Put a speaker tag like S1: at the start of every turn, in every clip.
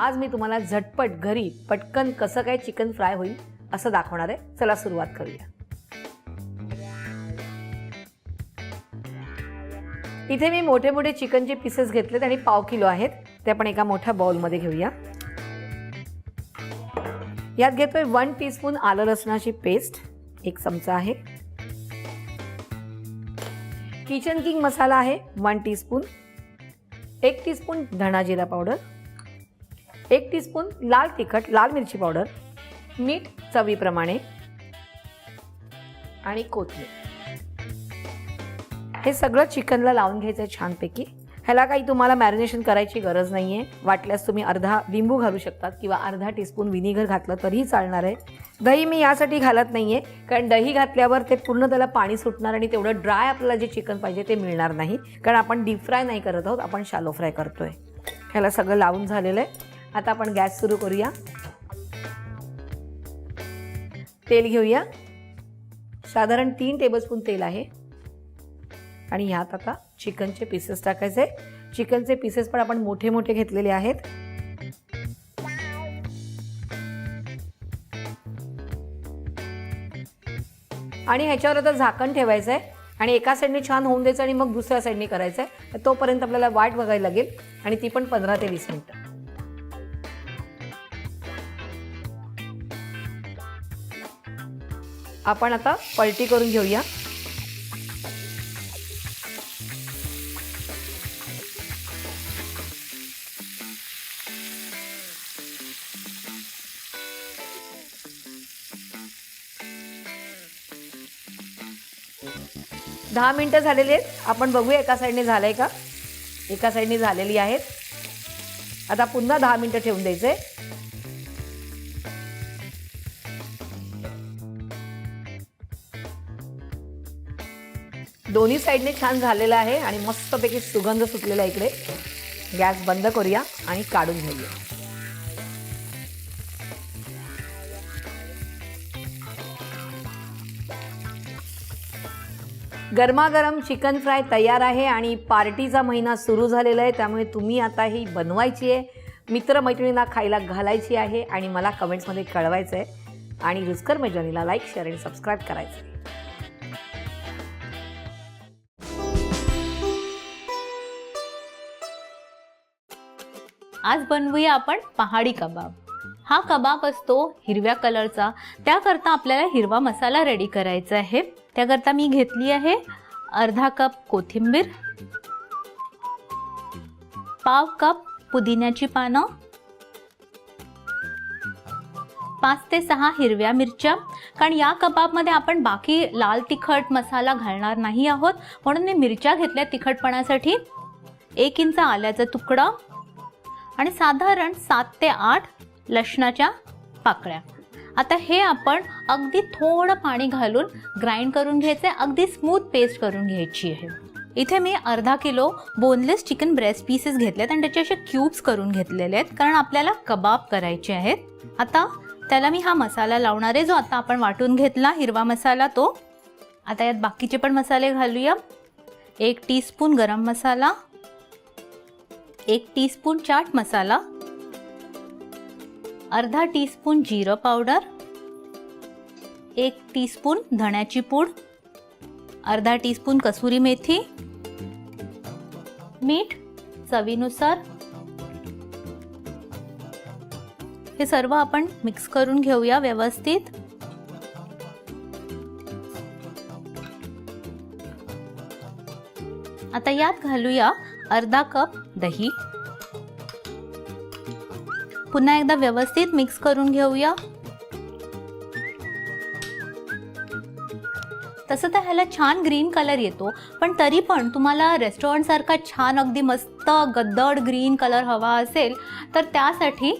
S1: आज मी तुम्हाला झटपट घरी पटकन कसं काय चिकन फ्राय होईल असं दाखवणार आहे. चला सुरुवात करूया. इथे मी मोठे मोठे चिकनचे पीसेस घेतलेत आणि पाव किलो आहेत ते आपण एका मोठ्या बाउलमध्ये घेऊया. यात घेतोय वन टीस्पून आलं लसणाची पेस्ट एक चमचा आहे. किचन किंग मसाला आहे वन टीस्पून एक टीस्पून धणा जिरा पावडर एक टीस्पून लाल तिखट लाल मिरची पावडर मीठ चवीप्रमाणे आणि कोथमीर हे सगळं चिकनला लावून घ्यायचं आहे छानपैकी. ह्याला काही तुम्हाला मॅरिनेशन करायची गरज नाही आहे वाटल्यास तुम्ही अर्धा लिंबू घालू शकतात किंवा अर्धा टीस्पून विनिगर घातलं तरीही चालणार आहे. दही मी यासाठी घालत नाही आहे कारण दही घातल्यावर ते पूर्ण त्याला पाणी सुटणार आणि तेवढं ड्राय आपल्याला जे चिकन पाहिजे ते मिळणार नाही. कारण आपण डीप फ्राय नाही करत आहोत आपण शालो फ्राय करतो आहे ह्याला सगळं लावून झालेलं आहे. आता आपण गॅस सुरू करूया. तेल घेऊया. साधारण तीन टेबलस्पून तेल आहे. आणि ह्यात आता चिकनचे पीसेस टाकायचे. चिकनचे पीसेस पण आपण मोठे मोठे घेतलेले आहेत. आणि ह्याच्यावर आता झाकण ठेवायचं आहे आणि एका साईडने छान होऊन द्यायचं आणि मग दुसऱ्या साईडने करायचं आहे तोपर्यंत आपल्याला वाट बघायला लागेल. आणि ती पण पंधरा ते वीस मिनिटं. आपण आता पलटी करून घेऊया. दहा मिनटं झालेली आहेत. आपण बघूया एका साईडने झालंय का? एका साईडने झालेली आहेत. आता पुन्हा दहा मिनटं ठेवून द्यायचं आहे दोन्ही साईडने छान झालेलं आहे आणि मस्तपैकी सुगंध सुटलेला आहे इकडे. गॅस बंद करूया आणि काढून घेऊया. गरमागरम चिकन फ्राय तयार आहे आणि पार्टीचा महिना सुरू झालेला आहे त्यामुळे तुम्ही आता ही बनवायची आहे. मित्रमैत्रिणींना खायला घालायची आहे आणि मला कमेंट्समध्ये कळवायचं आहे आणि रुचकर मैजनीला लाईक शेअर आणि सबस्क्राईब करायचं
S2: आज बनवूया आपण पहाडी कबाब. हा कबाब असतो हिरव्या कलरचा. त्याकरता आपल्याला हिरवा मसाला रेडी करायचा आहे. त्याकरता मी घेतली आहे अर्धा कप कोथिंबीर पाव कप पुदिन्याची पानं पाच ते सहा हिरव्या मिरच्या. कारण या कबाबमध्ये आपण बाकी लाल तिखट मसाला घालणार नाही आहोत. म्हणून मी मिरच्या घेतल्या तिखटपणासाठी. एक इंच आल्याचा तुकडा. आणि साधारण सात ते आठ लसणाच्या पाकळ्या. आता हे आपण अगदी थोडं पाणी घालून ग्राइंड करून घ्यायचे अगदी स्मूथ पेस्ट करून घ्यायची आहे. इथे मी अर्धा kilo boneless chicken breast pieces घेतलेत आणि त्याचे असे क्यूब्स करून घेतलेले आहेत कारण आपल्याला कबाब करायचे आहेत. आता त्याला मी हा मसाला लावणार आहे जो आता आपण वाटून घेतला हिरवा मसाला तो. आता यात बाकीचे पण मसाले घालूया. एक टीस्पून गरम मसाला. एक टीस्पून चाट मसाला अर्धा टीस्पून जिरं पावडर एक टीस्पून धण्याची पूड अर्धा टीस्पून कसुरी मेथी मीठ चवीनुसार. हे सर्व आपण मिक्स करून घेऊया व्यवस्थित. आता यात घालूया अर्धा कप दही. पुन्हा एकदा व्यवस्थित मिक्स करून घेऊया. तसं तर ह्याला छान ग्रीन कलर येतो पण तरी पण तुम्हाला रेस्टॉरंटसारखा छान अगदी मस्त गद्दड ग्रीन कलर हवा असेल तर त्यासाठी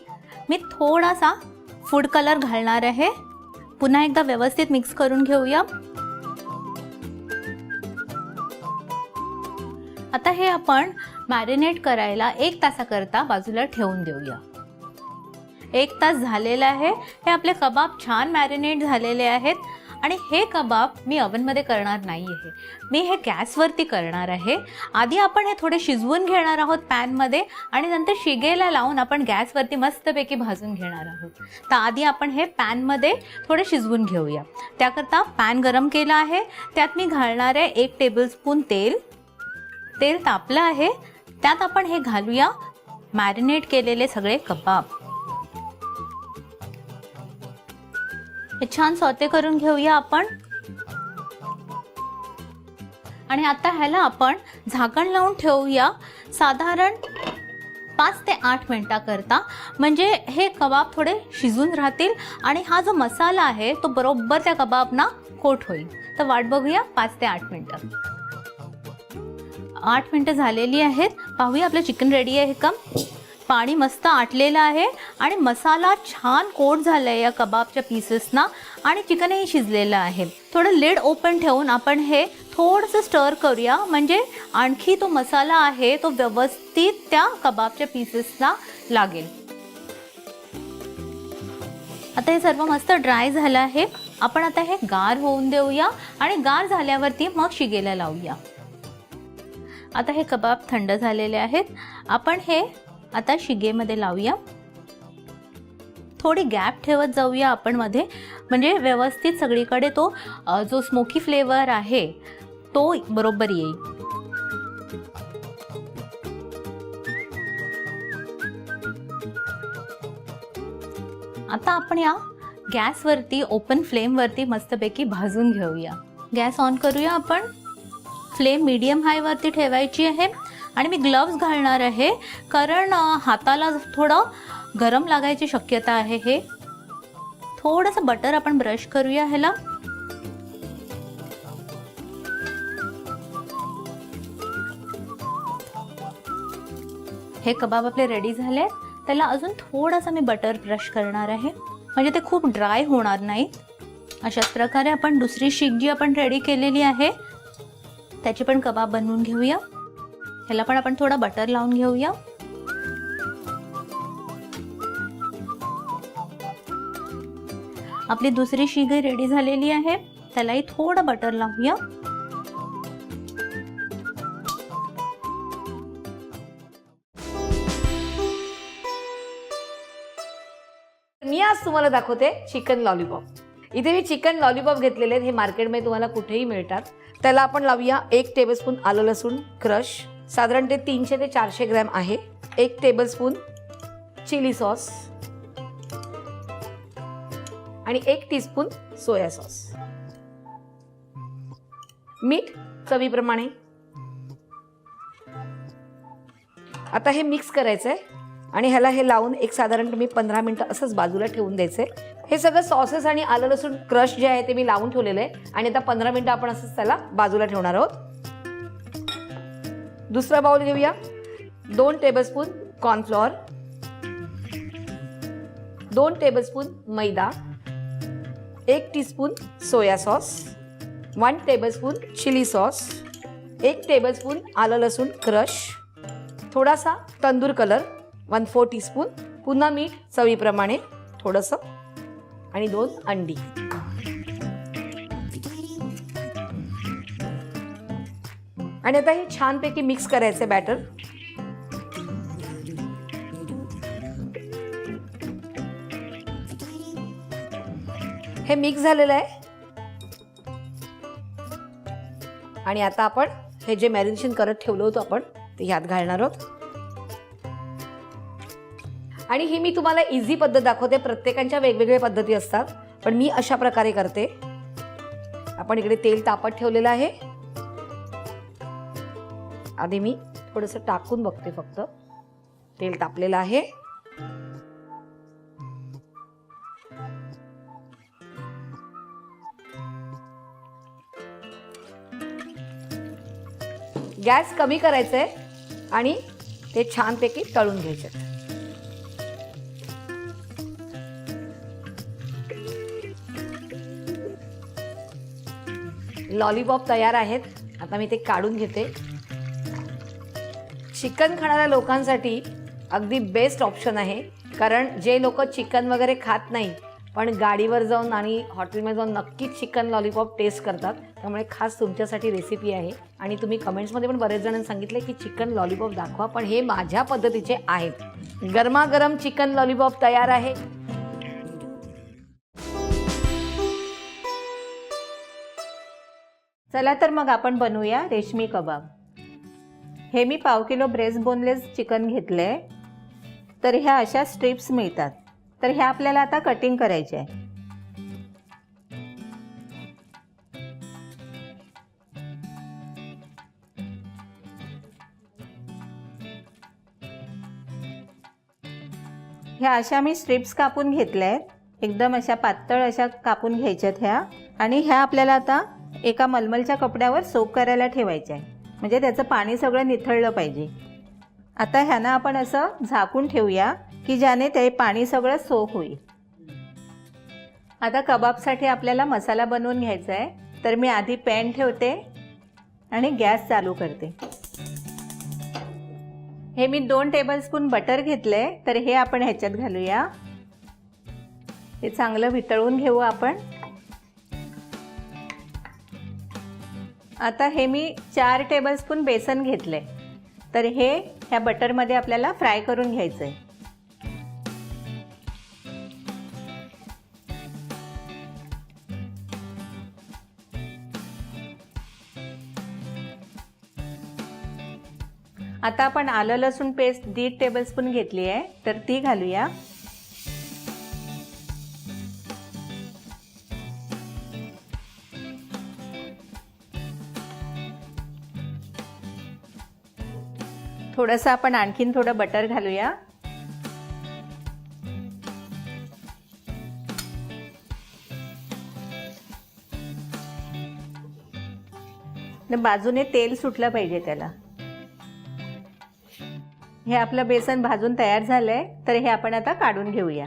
S2: मी थोडासा फूड कलर घालणार आहे. पुन्हा एकदा व्यवस्थित मिक्स करून घेऊया. आता हे आपण मॅरिनेट करायला एक तासाकरता बाजूला ठेवून देऊया. एक तास झालेला आहे. हे आपले कबाब छान मॅरिनेट झालेले आहेत. आणि हे कबाब मी अवनमध्ये करणार नाही आहे मी हे गॅसवरती करणार आहे. आधी आपण हे थोडे शिजवून घेणार आहोत पॅनमध्ये आणि नंतर शिगेला लावून आपण गॅसवरती मस्तपैकी भाजून घेणार आहोत. तर आधी आपण हे पॅनमध्ये थोडे शिजवून घेऊया. त्याकरता पॅन गरम केला आहे. त्यात मी घालणार आहे एक टेबलस्पून तेल. तेल तापलं आहे त्यात आपण हे घालूया. मॅरिनेट केलेले सगळे कबाब. हे छान स्वते करून घेऊया आपण. आणि आता ह्याला आपण झाकण लावून ठेवूया. साधारण पाच ते आठ मिनटाकरता. म्हणजे हे कबाब थोडे शिजून राहतील आणि हा जो मसाला आहे तो बरोबर त्या कबाबना कोट होईल. तर वाट बघूया पाच ते आठ मिनटं. आठ मिनटं झालेली आहेत. पाहूया आपलं चिकन रेडी आहे का? पाणी मस्त आटलेलं आहे आणि मसाला छान कोट झाला आहे या कबाबच्या पीसेसना आणि चिकनही शिजलेलं आहे. थोडं लेड ओपन ठेवून आपण हे थोडंसं स्टर करूया. म्हणजे आणखी तो मसाला आहे तो व्यवस्थित त्या कबाबच्या पीसेसना लागेल. आता हे सर्व मस्त ड्राय झालं आहे. आपण आता हे गार होऊन देऊया आणि गार झाल्यावरती मग शिगेला लावूया. आता हे कबाब थंड झालेले आहेत. आपण हे आता शिगेमध्ये लावूया. थोडी गॅप ठेवत जाऊया आपण मध्ये. म्हणजे व्यवस्थित सगळीकडे तो जो स्मोकी फ्लेवर आहे तो बरोबर येईल. आता आपण या गॅसवरती ओपन फ्लेमवरती मस्तपैकी भाजून घेऊया. गॅस ऑन करूया आपण. फ्लेम मीडियम हायवरती ठेवायची आहे. आणि मी ग्लव्स घालणार आहे. कारण हाताला थोडं गरम लागायची शक्यता आहे हे. थोडंसं बटर आपण ब्रश करूया ह्याला. हे कबाब आपले रेडी झाले. त्याला अजून थोडासा मी बटर ब्रश करणार आहे. म्हणजे ते खूप ड्राय होणार नाही. अशाच प्रकारे आपण दुसरी शीक जी आपण रेडी केलेली आहे त्याचे पण कबाब बनवून घेऊया. ह्याला पण आपण थोडा बटर लावून घेऊया. आपली दुसरी शिगी रेडी झालेली आहे. त्यालाही थोडं बटर लावूया.
S1: मी आज तुम्हाला दाखवते चिकन लॉलीपॉप. इथे मी चिकन लॉलीपॉप घेतलेले आहेत. हे मार्केटमध्ये तुम्हाला कुठेही मिळतात. त्याला आपण लावूया एक टेबलस्पून आलं लसूण क्रश साधारण ते तीनशे ते चारशे ग्रॅम आहे. एक टेबलस्पून चिली सॉस आणि एक टीस्पून सोया सॉस मीठ चवीप्रमाणे. आता हे मिक्स करायचं आहे आणि ह्याला हे लावून एक साधारण तुम्ही पंधरा मिनटं असंच बाजूला ठेवून द्यायचे हे सगळं सॉसेस आणि आलं लसूण क्रश जे आहे ते मी लावून ठेवलेलं आहे. आणि आता पंधरा मिनटं आपण असंच त्याला बाजूला ठेवणार आहोत. दुसरा बाउल घेऊया. दोन टेबलस्पून कॉर्नफ्लॉर दोन टेबलस्पून मैदा. एक teaspoon soya sauce one tablespoon chilli sauce एक टेबलस्पून आलं लसूण क्रश थोडासा tandoor colour one four teaspoon पुन्हा मीठ चवीप्रमाणे थोडंसं आणि दोन अंडी. आणि आता हे छानपैकी मिक्स करायचं बॅटर हे मिक्स झालेलं आहे. आणि आता आपण हे जे मॅरिनेशन करत ठेवलं होतं आपण ते ह्यात घालणार आहोत. आणि ही मी तुम्हाला इझी पद्धत दाखवते. प्रत्येकांच्या वेगवेगळ्या पद्धती असतात. पण मी अशा प्रकारे करते. आपण इकडे तेल तापत ठेवलेलं आहे. आधी मी थोडंसं टाकून बघते फक्त. तेल तापलेलं आहे. गॅस कमी करायचा आहे आणि ते छानपैकी तळून घ्यायचे लॉलीपॉप तयार आहेत. आता मी ते काढून घेते. चिकन खाणाऱ्या लोकांसाठी अगदी बेस्ट ऑप्शन आहे. कारण जे लोक चिकन वगैरे खात नाही पण गाडीवर जाऊन आणि हॉटेलमध्ये जाऊन नक्कीच चिकन लॉलीपॉप टेस्ट करतात. त्यामुळे खास तुमच्यासाठी रेसिपी आहे. आणि तुम्ही कमेंट्समध्ये पण बरेच जणांनी सांगितले की चिकन लॉलीपॉप दाखवा पण हे माझ्या पद्धतीचे आहेत. गरमागरम चिकन लॉलीपॉप तयार आहे.
S3: चला तर मग आपण बनवूया रेशमी कबाब. हे मी पाव किलो ब्रेस्ट बोनलेस चिकन घेतले. तर ह्या अशा स्ट्रिप्स मिळतात. तर ह्या आपल्याला आता कटिंग करायच्या आहे. ह्या अशा मी स्ट्रिप्स कापून घेतल्या आहेत एकदम अशा पातळ अशा कापून घ्यायच्यात ह्या. आणि ह्या आपल्याला आता एका मलमलच्या कपड्यावर सोक करायला ठेवायचे आहे. म्हणजे त्याचं पाणी सगळं निथळलं पाहिजे. आता ह्यांना आपण असं झाकून ठेवूया की ज्याने ते पाणी सगळं सोक होईल. आता कबाबसाठी आपल्याला मसाला बनवून घ्यायचा आहे. तर मी आधी पॅन ठेवते आणि गॅस चालू करते. हे मी दोन टेबलस्पून बटर घेतले तर हे आपण ह्याच्यात घालूया. हे चांगलं वितळून घेऊ आपण. आता हे मी चार टेबलस्पून बेसन घेतलं आहे तर हे ह्या बटरमध्ये आपल्याला फ्राय करून घ्यायचं आहे आता आपण आलं लसूण पेस्ट दीड टेबलस्पून घेतली आहे तर ती घालूया. थोडंसं आपण आणखीन थोडं बटर घालूया. न बाजूने तेल सुटलं पाहिजे त्याला. हे आपलं बेसन भाजून तयार झालंय तर हे आपण आता काढून घेऊया.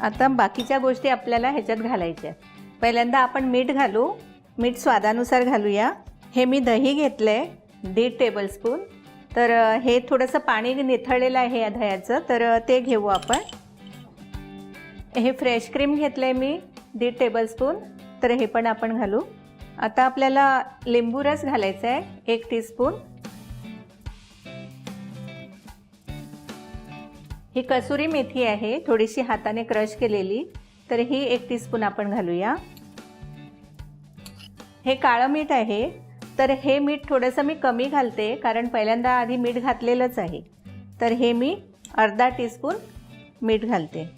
S3: आता बाकीच्या गोष्टी आपल्याला ह्याच्यात घालायच्या पहिल्यांदा आपण मीठ घालू. मीठ स्वादानुसार घालूया. हे मी दही घेतलं आहे दीड टेबलस्पून तर हे थोडंसं पाणी निथळलेलं आहे या दह्याचं तर ते घेऊ आपण. हे फ्रेश क्रीम घेतलं आहे मी दीड टेबलस्पून तर हे पण आपण घालू. आता आपल्याला लिंबू रस घालायचा आहे एक टीस्पून ही कसुरी मेथी आहे थोडीशी हाताने क्रश केलेली. तर ही एक टीस्पून आपण घालूया. हे काळं मीठ आहे तर हे मीठ थोडंसं मी कमी घालते कारण पहिल्यांदा आधी मीठ घातलेलंच आहे. तर हे मी अर्धा टीस्पून मीठ घालते.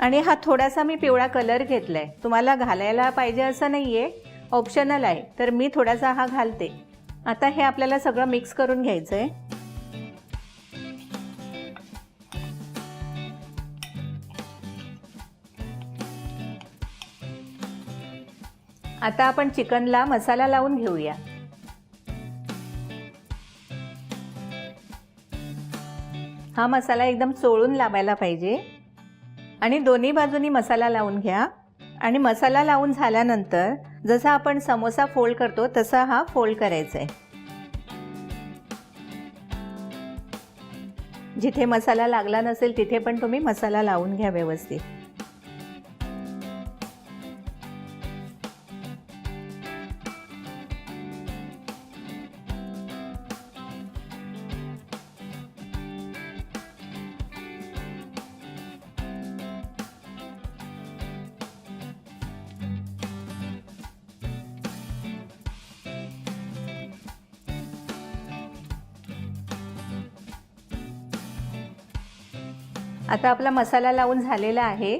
S3: आणि हा थोडासा मी पिवळा कलर घेतला आहे तुम्हाला घालायला पाहिजे असं नाही आहे ऑप्शनल आहे. तर मी थोडासा हा घालते. आता हे आपल्याला सगळं मिक्स करून घ्यायचं आहे आता आपण चिकनला मसाला लावून घेऊया. हा मसाला एकदम चोळून लावायला पाहिजे. आणि दोन्ही बाजूनी मसाला लावून घ्या. आणि मसाला लावून झाल्यानंतर जसा आपण समोसा फोल्ड करतो तसा हा फोल्ड करायचा आहे. जिथे मसाला लागला नसेल तिथे पण तुम्ही मसाला लावून घ्या व्यवस्थित. आता आपला मसाला लावून झालेला आहे.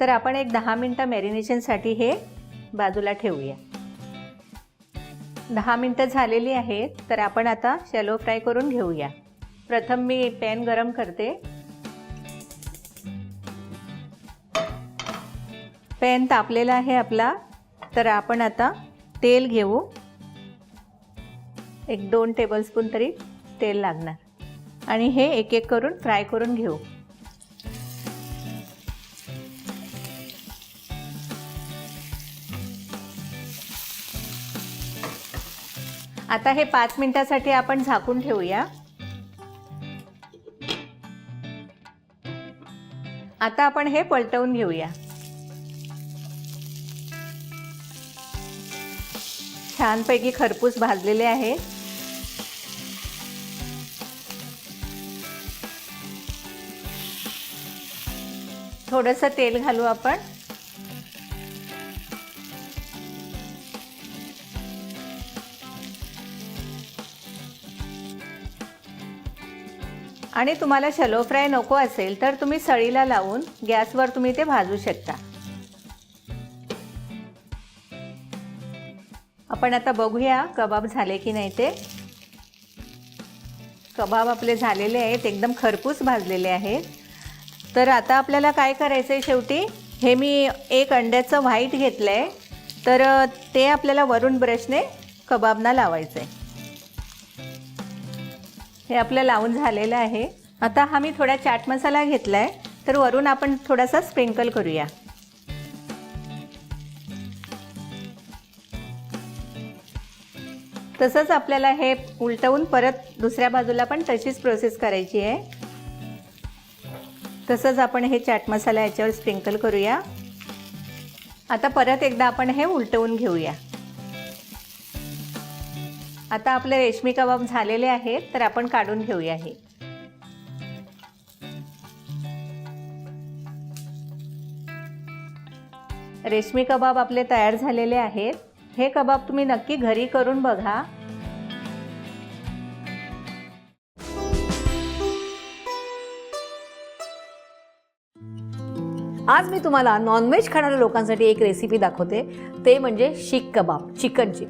S3: तर आपण एक दहा मिनटं मॅरिनेशनसाठी हे बाजूला ठेवूया. दहा मिनटं झालेली आहेत. तर आपण आता शॅलो फ्राय करून घेऊया. प्रथम मी पॅन गरम करते. पॅन तापलेला आहे आपला. तर आपण आता तेल घेऊ. एक दोन टेबलस्पून तरी तेल लागणार. आणि हे एक एक करून फ्राय करून घेऊ. आता हे पाच मिनिटासाठी आपण झाकून ठेवूया. आता आपण हे पलटवून घेऊया. छानपैकी खरपूस भाजलेले आहे. थोडंसं तेल घालू आपण. आणि तुम्हाला शलो फ्राय नको असेल तर तुम्ही सळीला लावून गॅसवर तुम्ही ते भाजू शकता. आपण आता बघूया कबाब झाले की नाही ते. कबाब आपले झालेले आहेत एकदम खरपूस भाजलेले आहेत. तर आता आपल्याला काय करायचं आहे शेवटी? हे मी एक अंड्याचं व्हाईट घेतलं आहे तर ते आपल्याला वरून ब्रशने कबाबना लावायचं आहे हे आपलं लावून झालेलं आहे. आता हा मी थोडा चाट मसाला घेतला आहे तर वरून आपण थोडासा स्प्रिंकल करूया. तसंच आपल्याला हे उलटवून परत दुसऱ्या बाजूला पण तशीच प्रोसेस करायची आहे. तसंच आपण हे चाट मसाला याच्यावर स्प्रिंकल करूया. आता परत एकदा आपण हे उलटवून घेऊया. आता आपले रेशमी कबाब झालेले आहेत तर आपण काढून घेऊया हे. रेशमी कबाब आपले तयार झालेले आहेत. हे कबाब तुम्ही नक्की घरी करून बघा.
S1: आज मी तुम्हाला नॉनव्हेज खाणाऱ्या लोकांसाठी एक रेसिपी दाखवते. ते म्हणजे शीख कबाब चिकनची.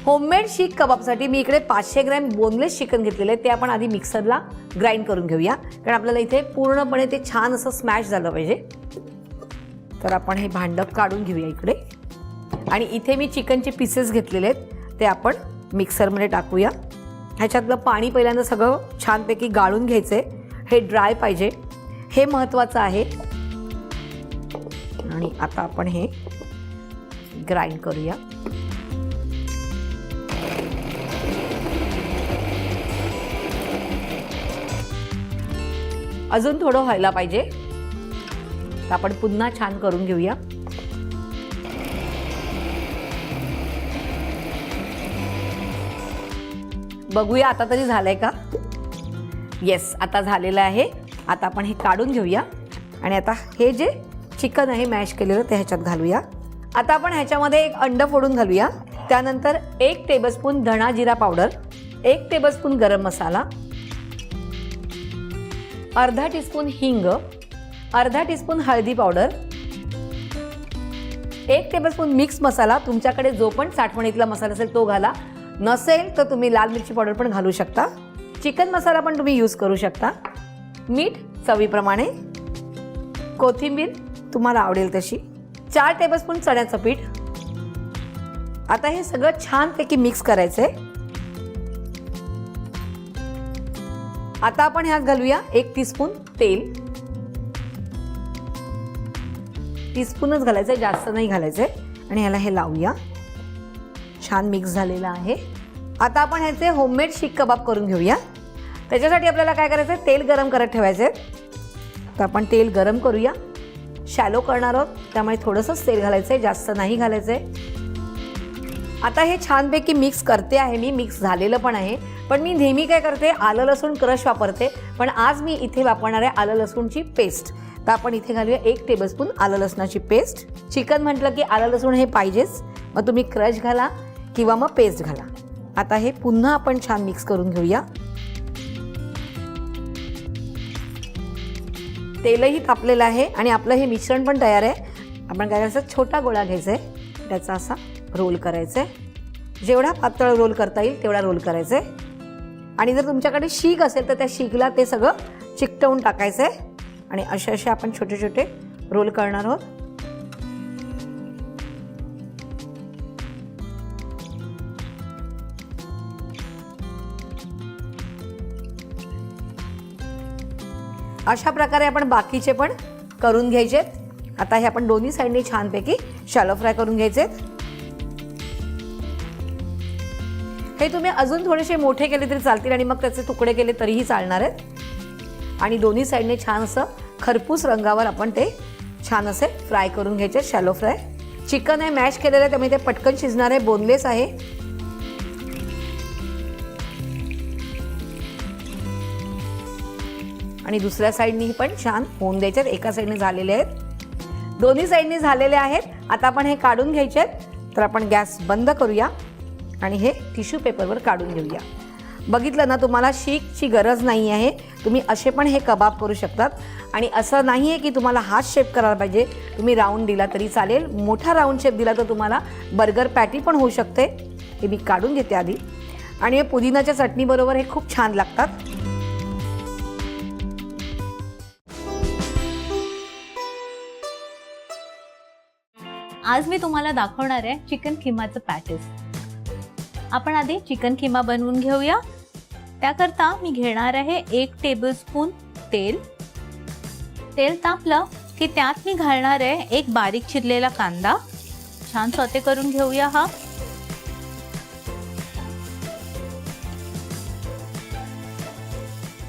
S1: होममेड शीख कबाबसाठी मी इकडे पाचशे ग्रॅम बोनलेस चिकन घेतलेलं आहे ते आपण आधी मिक्सरला ग्राइंड करून घेऊया. कारण आपल्याला इथे पूर्णपणे ते छान असं स्मॅश झालं पाहिजे. तर आपण हे भांडं काढून घेऊया इकडे. आणि इथे मी चिकनचे पीसेस घेतलेले आहेत ते आपण मिक्सरमध्ये टाकूया. ह्याच्यातलं पाणी पहिल्यांदा सगळं छानपैकी गाळून घ्यायचं आहे हे ड्राय पाहिजे. हे महत्त्वाचं आहे. आणि आता आपण हे ग्राइंड करूया. अजून थोडं व्हायला पाहिजे. तर आपण पुन्हा छान करून घेऊया. बघूया आता तरी झालंय का? येस आता झालेलं आहे. आता आपण हे काढून घेऊया. आणि आता हे जे चिकन आहे मॅश केलेलं ते ह्याच्यात घालूया. आता आपण ह्याच्यामध्ये एक अंड फोडून घालूया. त्यानंतर एक टेबलस्पून धणा जिरा पावडर एक टेबलस्पून गरम मसाला अर्धा टीस्पून हिंग अर्धा टीस्पून हळदी पावडर एक टेबलस्पून मिक्स मसाला तुमच्याकडे जो पण साठवणीतला मसाला असेल तो घाला. नसेल तर तुम्ही लाल मिरची पावडर पण घालू शकता. चिकन मसाला पण तुम्ही यूज करू शकता. मीठ चवीप्रमाणे. कोथिंबीर तुम्हाला आवडेल तशी. चार टेबलस्पून चण्याचं पीठ. आता हे सगळं छानपैकी मिक्स करायचं आहे आता आपण ह्यात घालूया एक टीस्पून तेल. टीस्पूनच घालायचं जास्त नाही घालायचंय. आणि ह्याला हे लावूया. छान मिक्स झालेलं आहे. आता आपण ह्याचे होममेड शीख कबाब करून घेऊया. त्याच्यासाठी आपल्याला काय करायचं आहे तेल गरम करत ठेवायचं आहे तर आपण तेल गरम करूया. शॅलो करणार आहोत. त्यामुळे थोडंसंच तेल घालायचं आहे जास्त नाही घालायचं आहे आता हे छानपैकी मिक्स करते आहे मी. मिक्स झालेलं पण आहे. पण मी नेहमी काय करते आलं लसूण क्रश वापरते पण आज मी इथे वापरणार आहे आलं लसूणची पेस्ट. तर आपण इथे घालूया एक टेबलस्पून आलं लसणाची पेस्ट. चिकन म्हटलं की आलं लसूण हे पाहिजेच. मग तुम्ही क्रश घाला किंवा मग पेस्ट घाला. आता हे पुन्हा आपण छान मिक्स करून घेऊया. तेलही तापलेलं आहे आणि आपलं हे मिश्रण पण तयार आहे. आपण काय करायचं छोटा गोळा घ्यायचा आहे त्याचा असा रोल करायचा आहे जेवढा पातळ रोल करता येईल तेवढा रोल करायचा आहे आणि जर तुमच्याकडे शीक असेल तर त्या शीकला ते सगळं चिकटवून टाकायचं आहे आणि असे असे आपण छोटे छोटे रोल करणार आहोत. अशा प्रकारे आपण बाकीचे पण करून घ्यायचे आता हे आपण दोन्ही साईडने छानपैकी शॅलो फ्राय करून घ्यायचे हे तुम्ही अजून थोडेसे मोठे केले तरी चालतील आणि मग त्याचे तुकडे केले तरीही चालणार आहेत. आणि दोन्ही साईडने छान असं खरपूस रंगावर आपण ते छान असे फ्राय करून घ्यायचे शॅलो फ्राय चिकन आहे मॅश केलेलं आहे त्यामुळे ते पटकन शिजणार आहे बोनलेस आहे. आणि दुसऱ्या साईडनी पण छान होऊन द्यायचे आहेत एका साईडने झालेले आहेत. दोन्ही साईडनी झालेले आहेत. आता आपण हे काढून घ्यायचे आहेत. तर आपण गॅस बंद करूया. आणि हे टिश्यू पेपरवर काढून घेऊया. बघितलं ना तुम्हाला शीकची गरज नाही आहे. तुम्ही असे पण हे कबाब करू शकतात. आणि असं नाही आहे की तुम्हाला हात शेप करायला पाहिजे. तुम्ही राऊंड दिला तरी चालेल. मोठा राऊंड शेप दिला तर तुम्हाला बर्गर पॅटी पण होऊ शकते. हे मी काढून घेते आधी. आणि हे पुदिनाच्या चटणीबरोबर हे खूप छान लागतात.
S2: आज मी तुम्हाला दाखवणार आहे चिकन खिमाचं पॅटीस आपण आधी चिकन खिमा बनवून घेऊया. त्याकरता मी घेणार आहे एक टेबलस्पून तेल. तेल तापलं की त्यात मी घालणार आहे एक बारीक चिरलेला कांदा. छान सोते करून घेऊया हा.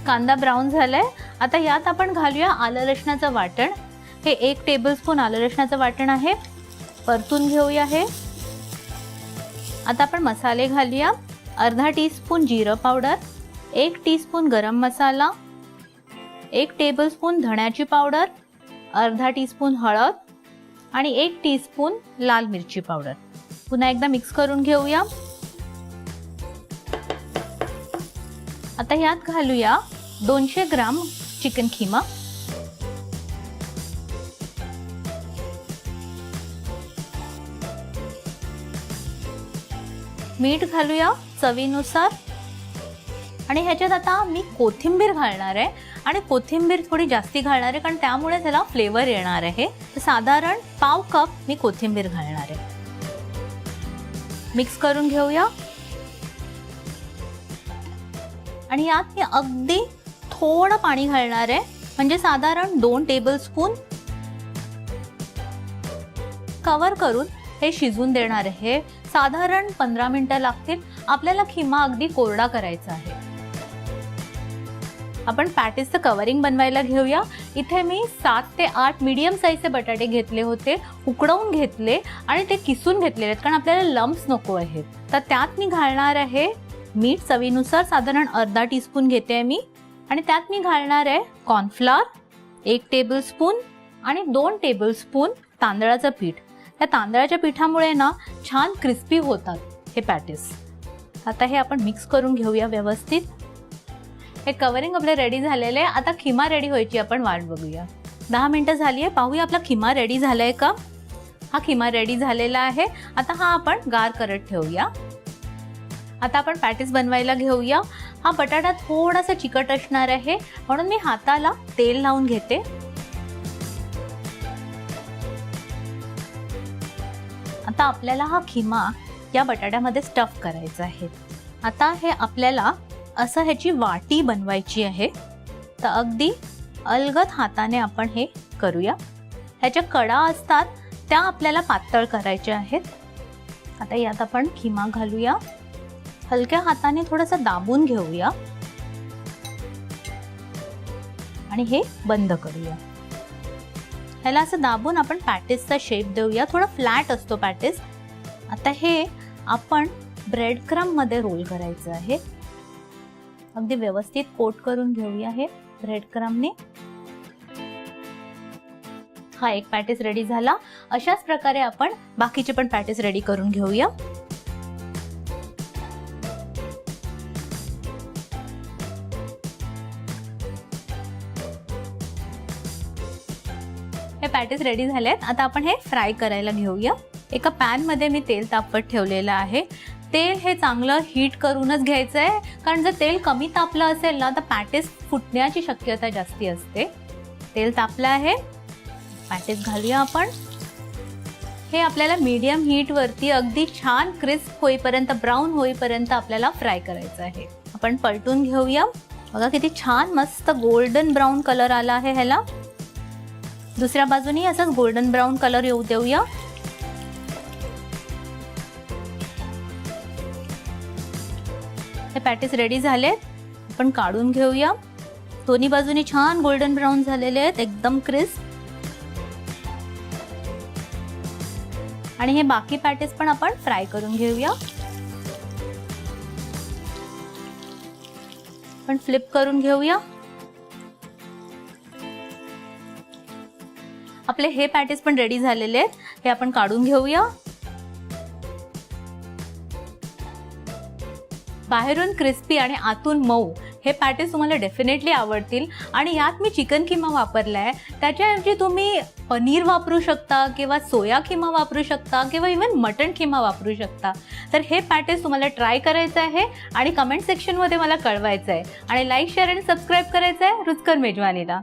S2: कांदा ब्राऊन झालाय. आता यात आपण घालूया आलं लसणाचं वाटण. हे एक टेबलस्पून आलं लसणाचं वाटण आहे. परतून घेऊया हे. आता आपण मसाले घालूया. अर्धा टीस्पून जिरं पावडर एक टीस्पून गरम मसाला एक टेबलस्पून धण्याची पावडर अर्धा टीस्पून हळद आणि एक टीस्पून लाल मिरची पावडर पुन्हा एकदा मिक्स करून घेऊया. आता ह्यात घालूया दोनशे ग्राम चिकन खिमा. मीठ घालूया चवीनुसार. आणि ह्याच्यात आता मी कोथिंबीर घालणार आहे. आणि कोथिंबीर थोडी जास्ती घालणार आहे कारण त्यामुळे त्याला फ्लेवर येणार आहे. साधारण पाव कप मी कोथिंबीर घालणार आहे. मिक्स करून घेऊया. आणि यात मी अगदी थोडं पाणी घालणार आहे. म्हणजे साधारण दोन टेबल स्पून कवर करून हे शिजून देणार आहे. साधारण पंधरा मिनिटं लागतील. आपल्याला खिमा अगदी कोरडा करायचा आहे. आपण पॅटीसचं कवरिंग बनवायला घेऊया. इथे मी सात ते आठ मीडियम साईजचे बटाटे घेतले होते. उकडवून घेतले आणि ते किसून घेतलेले आहेत. कारण आपल्याला लम्स नको आहेत. तर त्यात मी घालणार आहे मीठ चवीनुसार. साधारण अर्धा टीस्पून घेते मी. आणि त्यात मी घालणार आहे कॉर्नफ्लॉर एक टेबलस्पून आणि दोन टेबलस्पून तांदळाचं पीठ. या तांदळाच्या पिठामुळे ना छान क्रिस्पी होतात हे पॅटीस आता हे आपण मिक्स करून घेऊया व्यवस्थित. हे कवरिंग आपले रेडी झालेले आहे. आता खिमा रेडी व्हायची आपण वाट बघूया. दहा मिनटं झाली आहे. पाहूया आपला खिमा रेडी झाला आहे का? हा खिमा रेडी झालेला आहे. आता हा आपण गार करत ठेवूया. आता आपण पॅटीस बनवायला घेऊया. हा बटाटा थोडासा चिकट असणार आहे. म्हणून मी हाताला तेल लावून घेते. आता आपल्याला हा खिमा या बटाट्यामध्ये स्टफ करायचा आहे. आता हे आपल्याला असं ह्याची वाटी बनवायची आहे. तर अगदी अलगद हाताने आपण हे करूया. ह्याच्या कडा असतात त्या आपल्याला पातळ करायच्या आहेत. आता यात आपण खिमा घालूया. हलक्या हाताने थोडंसं दाबून घेऊया. आणि हे बंद करूया. ह्याला असं दाबून आपण पॅटीसचा शेप देऊया. थोडा फ्लॅट असतो पॅटीस. आता हे आपण ब्रेड क्रममध्ये रोल करायचं आहे. अगदी व्यवस्थित कोट करून घेऊया हे ब्रेड क्रमने हा एक पॅटीस रेडी झाला. अशाच प्रकारे आपण बाकीचे पण पॅटीस रेडी करून घेऊया. हे पॅटीस रेडी झाले आहेत आता आपण हे फ्राय करायला घेऊया. एका पॅनमध्ये मी तेल तापवत ठेवलेलं आहे. तेल हे चांगलं हीट करूनच घ्यायचं आहे कारण जर तेल कमी तापलं असेल ना तर पॅटीस फुटण्याची शक्यता जास्ती असते. तेल तापलं आहे. पॅटीस घालूया आपण. हे आपल्याला मीडियम हीटवरती अगदी छान क्रिस्प होईपर्यंत ब्राऊन होईपर्यंत आपल्याला फ्राय करायचं आहे. आपण पलटून घेऊया. बघा किती छान मस्त गोल्डन ब्राऊन कलर आला आहे ह्याला. दुसऱ्या बाजूने असंच गोल्डन ब्राऊन कलर येऊ देऊया. हे पॅटीस रेडी झालेत. आपण काढून घेऊया. दोन्ही बाजूनी छान गोल्डन ब्राऊन झालेले आहेत एकदम क्रिस्प आणि हे बाकी पॅटीस पण आपण फ्राय करून घेऊया. पण फ्लिप करून घेऊया. आपले हे पॅटेज पण रेडी झालेले आहेत. हे आपण काढून घेऊया. बाहेरून क्रिस्पी आणि आतून मऊ हे पॅटेस तुम्हाला डेफिनेटली आवडतील. आणि यात मी चिकन किमा वापरला आहे त्याच्याऐवजी तुम्ही पनीर वापरू शकता किंवा सोया किमा वापरू शकता किंवा इवन मटण किमा वापरू शकता. तर हे पॅटेस तुम्हाला ट्राय करायचं आहे आणि कमेंट सेक्शनमध्ये मला कळवायचं आहे आणि लाईक शेअर आणि सबस्क्राईब करायचं आहे रुचकर मेजवानीला.